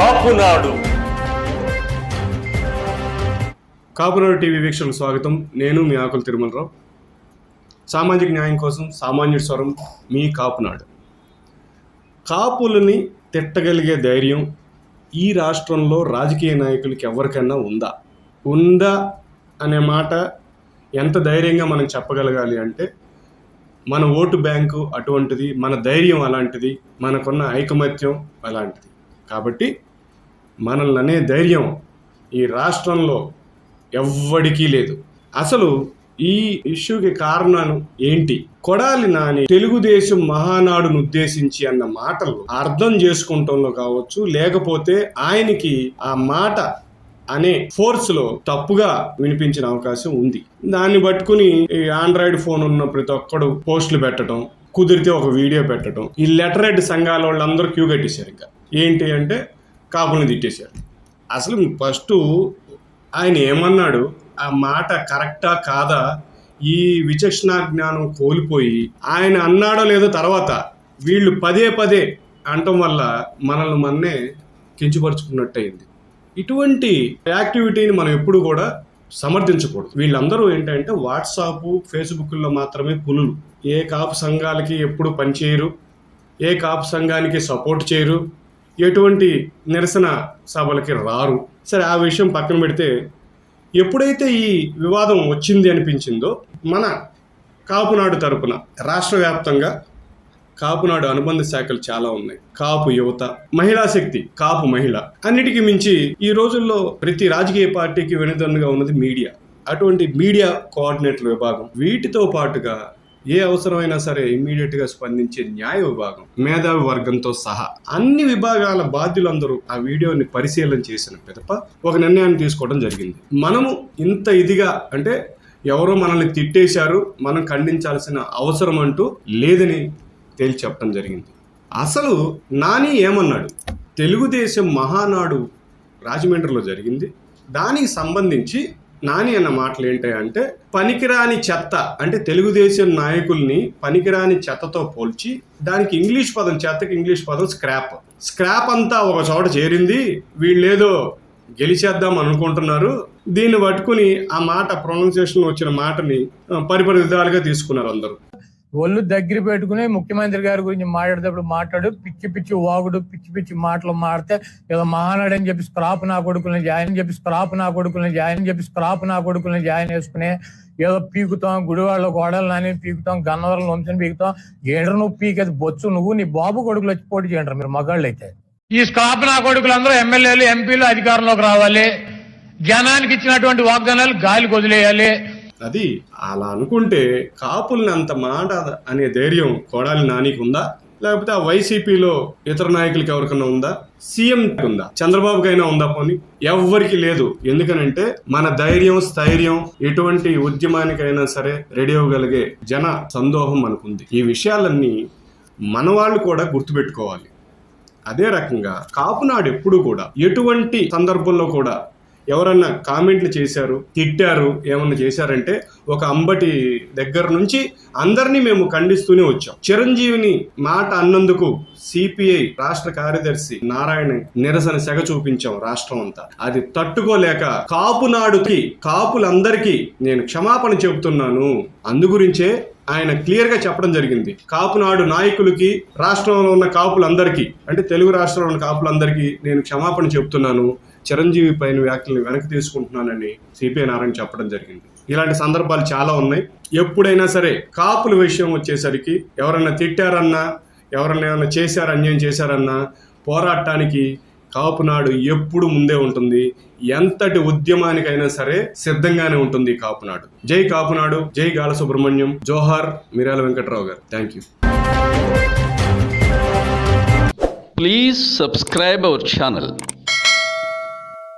Kapunadu. Kapunadu TV వీక్షకులకు స్వాగతం. నేను మీ ఆకుల తిరుమలరావు. సామాజిక న్యాయం కోసం సామాన్యుడి స్వరం మీ కాపునాడు. కాపులని తిట్టగలిగే ధైర్యం ఈ రాష్ట్రంలో రాజకీయ నాయకులకి ఎవరికైనా ఉందా? ఉందా అనే మాట ఎంత ధైర్యంగా మనం చెప్పగలగాలి అంటే మన ఓటు బ్యాంకు అటువంటిది మన ధైర్యం అలాంటిది మనకున్న ఐకమత్యం అలాంటిది. కాబట్టి మనల్ని అనే ధైర్యం ఈ రాష్ట్రంలో ఎవ్వడికీ లేదు. అసలు ఈ ఇష్యూకి కారణాలు ఏంటి? కొడాలి నాని తెలుగుదేశం మహానాడును ఉద్దేశించి అన్న మాటలు అర్థం చేసుకుంటంలో కావచ్చు లేకపోతే ఆయనకి ఆ మాట అనే ఫోర్స్లో తప్పుగా వినిపించిన అవకాశం ఉంది. దాన్ని పట్టుకుని ఈ ఆండ్రాయిడ్ ఫోన్ ఉన్న ప్రతి ఒక్కడు పోస్టులు పెట్టడం కుదిరితే ఒక వీడియో పెట్టడం ఈ లెటర్ హెడ్ సంఘాల వాళ్ళందరూ క్యూ కట్టేశారు ఇంకా. ఏంటి అంటే కాపుల్ని తిట్టేశారు అసలు ఫస్ట్ ఆయన ఏమన్నాడు? ఆ మాట కరెక్టా కాదా? ఈ విచక్షణ జ్ఞానం కోల్పోయి ఆయన అన్నాడో లేదో తర్వాత వీళ్ళు పదే పదే అంటం వల్ల మనల్ని మన్నే కించపరుచుకున్నట్టయింది. ఇటువంటి యాక్టివిటీని మనం ఎప్పుడు కూడా సమర్థించకూడదు. వీళ్ళందరూ ఏంటంటే వాట్సాప్ ఫేస్బుక్లో మాత్రమే పులులు. ఏ కాపు సంఘాలకి ఎప్పుడు పనిచేయరు? ఏ కాపు సంఘానికి సపోర్ట్ చేయరు? ఎటువంటి నిరసన సభలకి రారు. సరే ఆ విషయం పక్కన పెడితే ఎప్పుడైతే ఈ వివాదం వచ్చింది అనిపించిందో మన కాపునాడు తరపున రాష్ట్ర వ్యాప్తంగా కాపునాడు అనుబంధ శాఖలు చాలా ఉన్నాయి. కాపు యువత మహిళా శక్తి కాపు మహిళ అన్నిటికీ మించి ఈ రోజుల్లో ప్రతి రాజకీయ పార్టీకి వెనుదన్నుగా ఉన్నది మీడియా. అటువంటి మీడియా కోఆర్డినేటర్ విభాగం. వీటితో పాటుగా ఏ అవసరమైనా సరే ఇమ్మీడియట్గా స్పందించే న్యాయ విభాగం మేధావి వర్గంతో సహా అన్ని విభాగాల బాధ్యులందరూ ఆ వీడియోని పరిశీలన చేసిన పిదప ఒక నిర్ణయాన్ని తీసుకోవడం జరిగింది. మనము ఇంత ఇదిగా అంటే ఎవరో మనల్ని తిట్టేశారు మనం ఖండించాల్సిన అవసరం అంటూ లేదని తేల్చి చెప్పడం జరిగింది. అసలు నాని ఏమన్నాడు? తెలుగుదేశం మహానాడు రాజమండ్రిలో జరిగింది. దానికి సంబంధించి నాని అన్న మాటలు ఏంటంటే పనికిరాని చెత్త అంటే తెలుగుదేశం నాయకుల్ని పనికిరాని చెత్తతో పోల్చి దానికి ఇంగ్లీష్ పదం చెత్తకి ఇంగ్లీష్ పదం స్క్రాప్. స్క్రాప్ అంతా ఒక చోట చేరింది వీళ్ళేదో గెలిచేద్దాం అనుకుంటున్నారు. దీన్ని పట్టుకుని ఆ మాట ప్రొనౌన్సియేషన్ వచ్చిన మాటని పరిపరి విధాలుగా తీసుకున్నారు అందరూ. ఒళ్ళు దగ్గర పెట్టుకుని ముఖ్యమంత్రి గారి గురించి మాట్లాడేటప్పుడు మాట్లాడు పిచ్చి పిచ్చి వాగుడు పిచ్చి పిచ్చి మాటలు మాడితే ఏదో మహానాడు అని చెప్పి స్క్రాప్ నా కొడుకుని జాయిన్ చెప్పి స్క్రాప్ నా కొడుకుని జాయిన్ చెప్పి స్క్రాప్ నా కొడుకుని జాయిన్ చేసుకుని ఏదో పీకుతాం గుడివాళ్ళ గోడలు నాని పీకుతాం గన్నవరం వంశని పీకుతాం. ఏండ్ర నువ్వు పీకేది? బొచ్చు. నువ్వు నీ బాబు కొడుకులు వచ్చి పోటీ చేయండి మీరు మగాళ్ళు అయితే ఈ స్క్రాప్ నా కొడుకులందరూ ఎమ్మెల్యేలు ఎంపీలు అధికారంలోకి రావాలి. జనానికి ఇచ్చినటువంటి వాగ్దానాలు గాలికి వదిలేయాలి. అది అలా అనుకుంటే కాపుల్ని అంత మాట అనే ధైర్యం కోడాలి నానికి ఉందా లేకపోతే ఆ వైసీపీలో ఇతర నాయకులకి ఎవరికైనా ఉందా? సీఎం ఉందా? చంద్రబాబుకైనా ఉందా పోని? ఎవ్వరికి లేదు. ఎందుకనంటే మన ధైర్యం స్థైర్యం ఎటువంటి ఉద్యమానికైనా సరే రెడీ అవ్వగలిగే జన సందోహం మనకుంది. ఈ విషయాలన్నీ మన వాళ్ళు కూడా గుర్తుపెట్టుకోవాలి. అదే రకంగా కాపునాడు ఎప్పుడు కూడా ఎటువంటి సందర్భంలో కూడా ఎవరన్నా కామెంట్లు చేశారు తిట్టారు ఏమన్నా చేశారంటే ఒక అంబటి దగ్గర నుంచి అందరినీ మేము ఖండిస్తూనే వచ్చాం. చిరంజీవిని మాట అన్నందుకు సిపిఐ రాష్ట్ర కార్యదర్శి నారాయణ నిరసన సెగ చూపించాం రాష్ట్రం అంతా. అది తట్టుకోలేక కాపునాడుకి కాపులందరికీ నేను క్షమాపణ చెబుతున్నాను. అందుగురించే ఆయన క్లియర్గా చెప్పడం జరిగింది. కాపునాడు నాయకులకి రాష్ట్రంలో ఉన్న కాపులందరికీ అంటే తెలుగు రాష్ట్రంలో ఉన్న కాపులందరికీ నేను క్షమాపణ చెప్తున్నాను. చిరంజీవి పైన వ్యాఖ్యలు వెనక్కి తీసుకుంటున్నానని సిపిఐ నారాయణ చెప్పడం జరిగింది. ఇలాంటి సందర్భాలు చాలా ఉన్నాయి. ఎప్పుడైనా సరే కాపుల విషయం వచ్చేసరికి ఎవరైనా తిట్టారన్నా ఎవరన్నా ఏమైనా చేశారు అన్యాయం చేశారన్నా పోరాటానికి కాపునాడు ఎప్పుడు ముందే ఉంటుంది. ఎంతటి ఉద్యమానికైనా సరే సిద్ధంగానే ఉంటుంది కాపునాడు జై కాపునాడు జై గాల సుబ్రహ్మణ్యం జోహార్ మిరాల వెంకట్రావు గారు. Thank you. Please subscribe our channel.